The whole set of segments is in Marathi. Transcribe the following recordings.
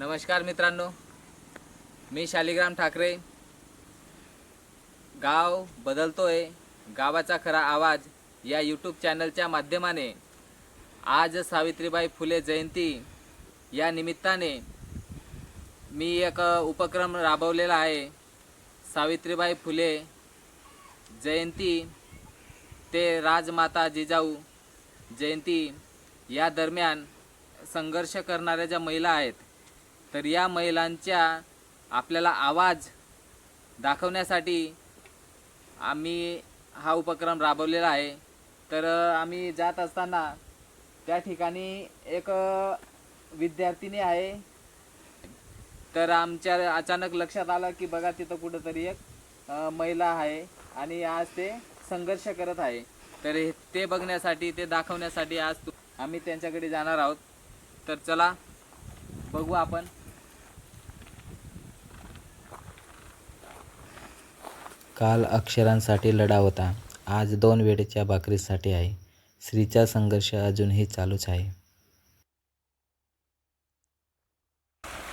नमस्कार मित्रांनो. मी शालिग्राम ठाकरे. गाव बदलतोय. गावाचा खरा आवाज या यूट्यूब चॅनलच्या माध्यमाने आज सावित्रीबाई फुले जयंती या निमित्ताने मी एक उपक्रम राबवलेला आहे. सावित्रीबाई फुले जयंती ते राजमाता जिजाऊ जयंती या दरम्यान संघर्ष करणाऱ्या ज्या महिला आहेत तर या महिलांच्या आपल्याला आवाज दाखवण्यासाठी आम्ही हा उपक्रम राबवलेला आहे. तर आम्ही जात असताना त्या ठिकाणी एक विद्यार्थिनी आहे. तर आमच्या अचानक लक्षात आलं की बघा तिथं कुठंतरी एक महिला आहे आणि आज ते संघर्ष करत आहे. तर हे- ते बघण्यासाठी ते दाखवण्यासाठी आज आम्ही त्यांच्याकडे जाणार आहोत. तर चला बघू आपण. काल अक्षरांसाठी लढा होता. आज दोन वेळेच्या भाकरीसाठी आहे. स्त्रीचा संघर्ष अजूनही चालूच आहे.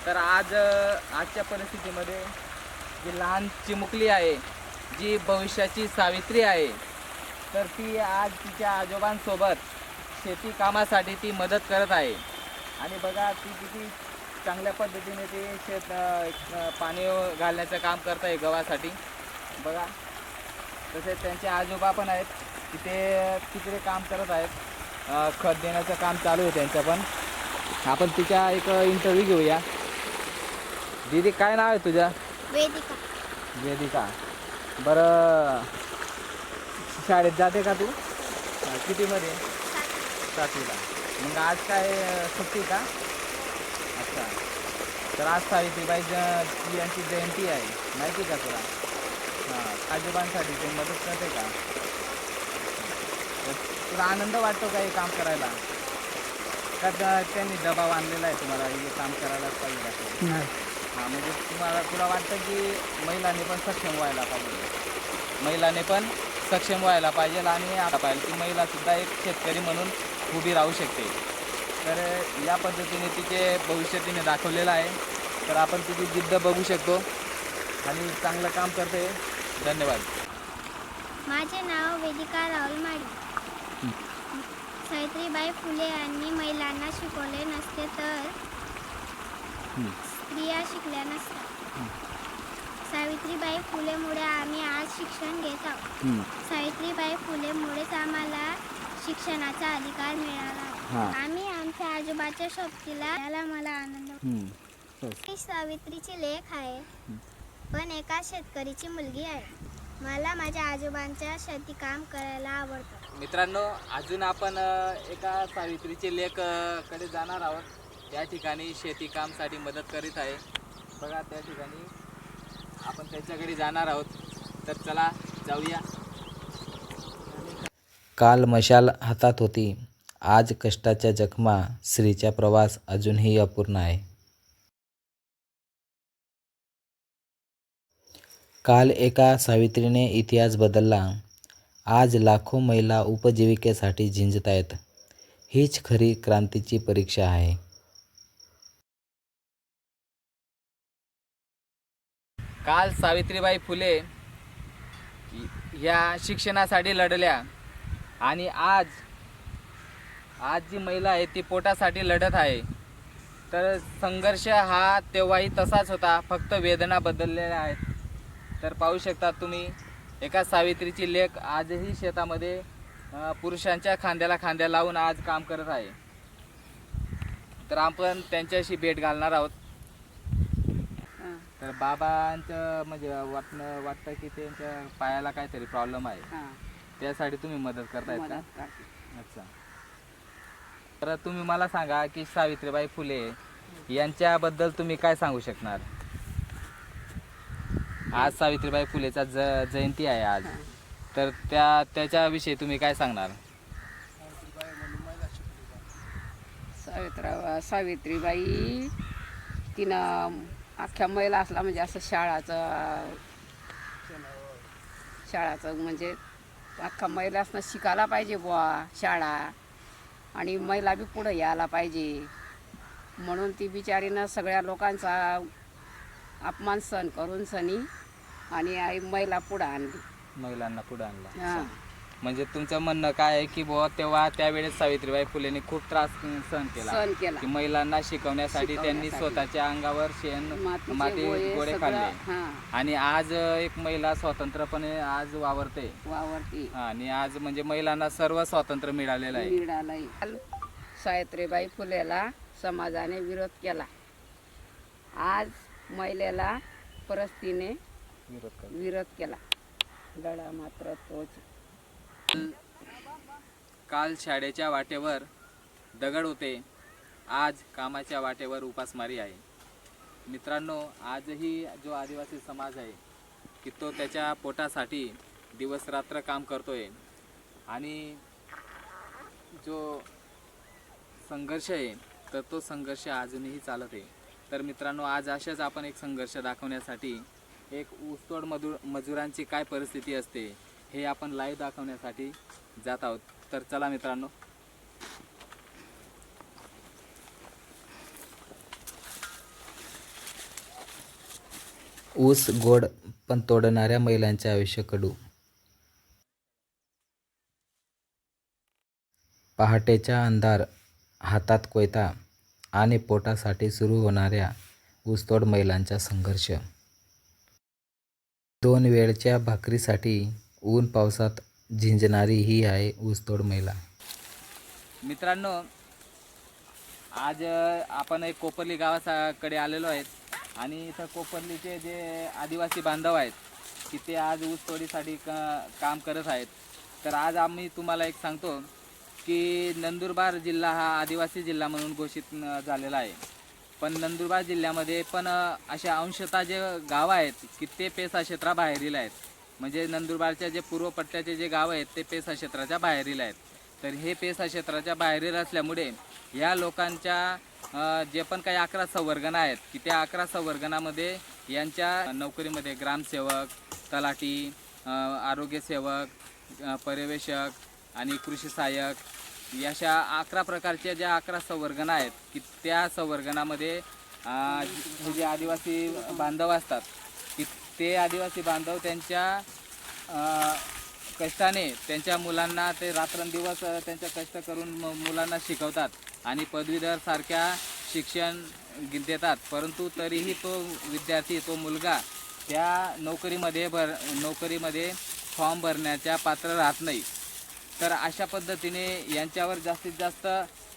तर आज आजच्या परिस्थितीमध्ये जी लहान चिमुकली आहे जी भविष्याची सावित्री आहे तर ती आज तिच्या आजोबांसोबत शेती कामासाठी ती मदत करत आहे. आणि बघा ती किती चांगल्या पद्धतीने ती शेत पाणी घालण्याचं काम करत आहे गव्हासाठी. बघा. तसेच त्यांचे आजोबा पण आहेत. तिथे तिकडे काम करत आहेत. खत देण्याचं काम चालू आहे त्यांचं पण. आपण तिच्या एक इंटरव्ह्यू घेऊया. दीदी काय नाव आहे तुझं? वेदिका. वेदिका. बरं. शाळेत जाते का तू? कितीमध्ये? सातवीला. मग आज काय सुट्टी का? अच्छा. तर आज सावित्रीबाई ज यांची जयंती आहे. माहिती का तुला? आजोबांसाठी ते मदत करते का? तुला आनंद वाटतो का हे काम करायला? का त्या- त्यांनी दबाव आणलेला आहे तुम्हाला हे काम करायलाच पाहिजे असं नाही. हा म्हणजे तुम्हाला तुला वाटतं की महिलांनी पण सक्षम व्हायला पाहिजे? महिलाने पण सक्षम व्हायला पाहिजे आणि आता पाहिजे की महिलासुद्धा एक शेतकरी म्हणून उभी राहू शकते. तर या पद्धतीने तिचे भविष्य तिने दाखवलेलं आहे. तर आपण तिची जिद्द बघू शकतो. आणि चांगलं काम करते. धन्यवाद. माझे नाव वेदिका राहुल माडी सावित्रीबाई फुले यांनी महिलांना शिकवले नसते तर स्त्रिया शिकल्या नसत्या. सावित्रीबाई फुलेमुळे आम्ही आज शिक्षण घेत आहोत. सावित्रीबाई फुलेमुळेच आम्हाला शिक्षणाचा अधिकार मिळाला. आम्ही आमच्या आजोबाच्या याला मला आनंद सावित्रीची लेख आहे. पण एका शेतकरीची मुलगी आहे. मला माझ्या आजोबांच्या शेती काम करायला आवडतं. मित्रांनो अजून आपण अ, एका सावित्रीचे लेख अ, कडे जाणार आहोत. त्या ठिकाणी शेती कामसाठी मदत करीत आहे. बघा त्या ठिकाणी आपण त्यांच्याकडे जाणार आहोत. तर चला जाऊया. काल मशाल हातात होती. आज कष्टाच्या जखमा स्त्रीचा प्रवास अजूनही अपूर्ण आहे. काल एका सावित्रीने इतिहास बदलला. आज लाखो महिला उपजीविकेसाठी झिंजत आहेत. हीच खरी क्रांतीची परीक्षा आहे. काल सावित्रीबाई फुले या शिक्षणासाठी लढल्या आणि आज आज जी महिला आहे ती पोटासाठी लढत आहे. तर संघर्ष हा तेव्हाही तसाच होता फक्त वेदना बदललेल्या आहेत. तर पाहू शकता तुम्ही एका सावित्रीची लेख आजही शेतामध्ये पुरुषांच्या खांद्याला खांद्या लावून आज काम करत आहे. तर आपण त्यांच्याशी भेट घालणार आहोत. तर बाबांचं म्हणजे वाटणं वाटतं की त्यांच्या पायाला काहीतरी प्रॉब्लेम आहे. हां. त्यासाठी तुम्ही मदत करतायत का? अच्छा. तर तुम्ही मला सांगा की सावित्रीबाई फुले यांच्याबद्दल तुम्ही काय सांगू शकणार? आज सावित्रीबाई फुलेचा ज जयंती आहे आज. तर त्या त्याच्याविषयी तुम्ही काय सांगणार? सावित्रा सावित्रीबाई तिनं अख्ख्या महिला असला म्हणजे असं शाळाचं शाळाचं म्हणजे अख्खा महिला असणं शिकायला पाहिजे बुवा शाळा. आणि महिला बी पुढं यायला पाहिजे. म्हणून ती बिचारीनं सगळ्या लोकांचा अपमान सहन करून सनी आणि आई महिला पुढं आणली. महिलांना पुढे आणला. हा. म्हणजे तुमचं म्हणणं काय आहे की बुवा तेव्हा त्यावेळेस सावित्रीबाई फुलेंनी खूप त्रास सहन केला. सहन केला. की महिलांना शिकवण्यासाठी त्यांनी शिकवण्यासाठी. स्वतःच्या अंगावर शेण मातीचे माती गोळे गोळे सगळं खाल्ले. हा. आणि आज एक महिला स्वतंत्रपणे आज वावरते. वावरती. आणि आज म्हणजे महिलांना सर्व स्वातंत्र्य मिळालेलं आहे. सावित्रीबाई फुलेला समाजाने विरोध केला. आज महिलेला परस्तीने विरोध केला. लढा मात्र तोच. काल शाळेच्या वाटेवर दगड होते. आज कामाच्या वाटेवर उपासमारी आहे. मित्रांनो आजही जो आदिवासी समाज आहे की तो त्याच्या पोटासाठी दिवसरात्र काम करतोय. आणि जो संघर्ष आहे तर तो संघर्ष अजूनही चालत आहे. तर मित्रांनो आज अशाच आपण एक संघर्ष दाखवण्यासाठी एक ऊसतोड मजूर मजुरांची काय परिस्थिती असते हे आपण लाईव्ह दाखवण्यासाठी जात आहोत. तर चला मित्रांनो. ऊस गोड पण तोडणाऱ्या महिलांचे आयुष्य कडू. पहाटेचा अंधार हातात कोयता आणि पोटासाठी सुरू होणाऱ्या ऊसतोड महिलांचा संघर्ष. दोन वेळच्या भाकरीसाठी ऊन पावसात झिंजणारी ही आहे ऊसतोड महिला. मित्रांनो आज आपण एक कोपर्ली गावाकडे आलेलो आहेत आणि इथं कोपर्लीचे जे आदिवासी बांधव आहेत की ते आज ऊसतोडीसाठी का काम करत आहेत. तर आज आम्ही तुम्हाला एक सांगतो की नंदुरबार जिल्हा हा आदिवासी जिल्हा म्हणून घोषित झालेला आहे. पण नंदुरबार जिल्ह्यामध्ये पण अशा अंशतः जे गावं आहेत की ते पेसा क्षेत्राबाहेरील आहेत. म्हणजे नंदुरबारच्या जे पूर्व पट्ट्याचे जे गावं आहेत ते पेसा क्षेत्राच्या बाहेरील आहेत. तर हे पेसा क्षेत्राच्या बाहेरील असल्यामुळे या लोकांच्या जे पण काही अकरा संवर्गना आहेत की त्या अकरा संवर्गनामध्ये यांच्या नोकरीमध्ये ग्रामसेवक तलाठी आरोग्यसेवक पर्यवेक्षक आणि कृषी सहाय्यक याशा अकरा प्रकारच्या ज्या अकरा संवर्गना आहेत की त्या संवर्गनामध्ये हे जे आदिवासी बांधव असतात की ते आदिवासी बांधव त्यांच्या कष्टाने त्यांच्या मुलांना ते रात्रंदिवस त्यांच्या कष्ट करून म- मुलांना शिकवतात आणि पदवीधर सारख्या शिक्षण देतात. परंतु तरीही तो विद्यार्थी तो मुलगा त्या नोकरीमध्ये भर नोकरीमध्ये फॉर्म भरण्याच्या पात्र राहत नाही. तर अशा पद्धतीने यांच्यावर जास्तीत जास्त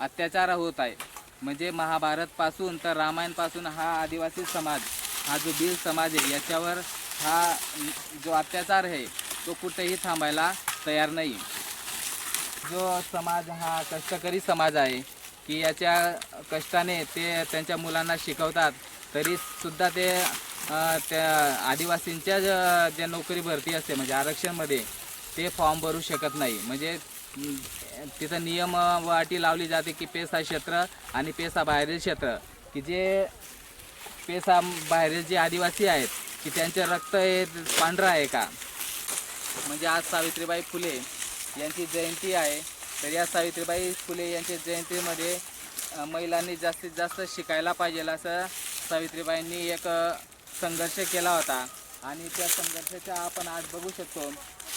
अत्याचार होत आहे. म्हणजे महाभारतपासून तर रामायणपासून हा आदिवासी समाज हा जो भिल समाज आहे याच्यावर हा जो अत्याचार आहे तो कुठेही थांबायला तयार नाही. जो समाज हा कष्टकरी समाज आहे की याच्या कष्टाने ते त्यांच्या मुलांना शिकवतात तरीसुद्धा ते त्या आदिवासींच्या ज्या नोकरी भरती असते म्हणजे आरक्षणमध्ये ते फॉर्म भरू शकत नाही. म्हणजे तिथं नियम व अटी लावली जाते की पेसा क्षेत्र आणि पेसा बाहेरील क्षेत्र. की जे पेसा बाहेरील जे आदिवासी आहेत की त्यांचे रक्त हे पांढरं आहे का? म्हणजे आज सावित्रीबाई फुले यांची जयंती आहे. तर या सावित्रीबाई फुले यांच्या जयंतीमध्ये महिलांनी जास्तीत जास्त शिकायला पाहिजे असं सावित्रीबाईंनी एक संघर्ष केला होता. आणि त्या संघर्षाचा आपण आज बघू शकतो.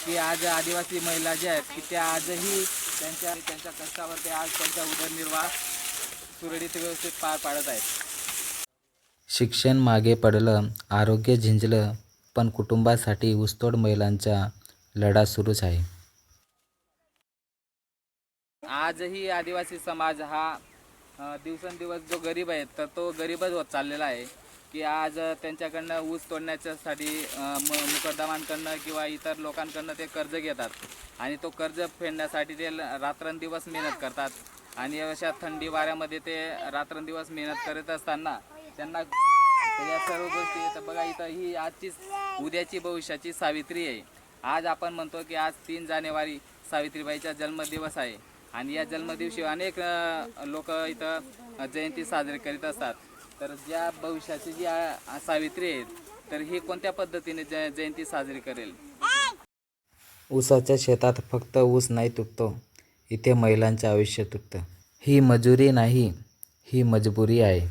की आज आदिवासी महिला ज्या आहेत की त्या आजही त्यांच्या त्यांच्या कष्टावरती आज त्यांचा उदरनिर्वाह सुरळीत व्यवस्थित पार पाडत आहेत. शिक्षण मागे पडलं आरोग्य झिंजलं पण कुटुंबासाठी ऊसतोड महिलांचा लढा सुरूच आहे. आजही आदिवासी समाज हा दिवसेंदिवस जो गरीब आहे तर तो गरीबच होत चाललेला आहे. की आज त्यांच्याकडनं ऊस तोडण्याच्यासाठी अ, म मुकद्दमांकडनं किंवा इतर लोकांकडनं ते कर्ज घेतात. आणि तो कर्ज फेडण्यासाठी ते ल- रात्रंदिवस मेहनत करतात. आणि अशा थंडी वाऱ्यामध्ये ते रात्रंदिवस मेहनत करत असताना त्यांना या सर्व गोष्टी तर बघा इथं ही आजचीच उद्याची भविष्याची सावित्री आहे. आज आपण म्हणतो की आज तीन जानेवारी सावित्रीबाईचा जन्मदिवस आहे. आणि या जन्मदिवशी अनेक लोक इथं जयंती साजरी करीत असतात. तर ज्या भविष्याची जी सावित्री आहेत तर ही कोणत्या पद्धतीने जय जयंती साजरी करेल? ऊसाच्या शेतात फक्त ऊस नाही तुटतो इथे महिलांचे आयुष्य तुटतं. ही मजुरी नाही ही मजबुरी आहे.